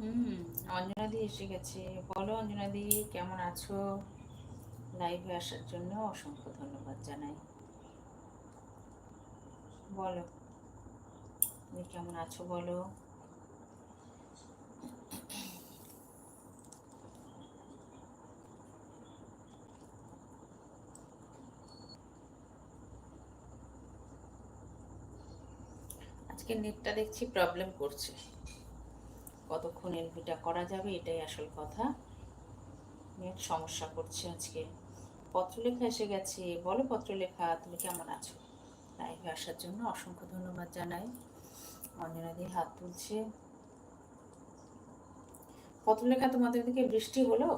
হুম, অঞ্জনাদি এসে গেছে। বলো অঞ্জনাদি, কেমন আছো? লাইভে আসার জন্য অসংখ্য ধন্যবাদ জানাই। বলো, তুমি কেমন আছো বলো? আজকে নেটটা দেখছি প্রবলেম করছে। কতক্ষণ এলবিটা করা যাবে, এটাই আসল কথা। নেট সমস্যা করছে আজকে। পত্র লেখা এসে গেছে। বলো পত্র লেখা তুমি কেমন আছো? লাইভে আসার জন্য অসংখ্য ধন্যবাদ জানাই। অঞ্জনাদি হাত তুলছে। পত্রলেখা তোমাদের দিকে বৃষ্টি হলো?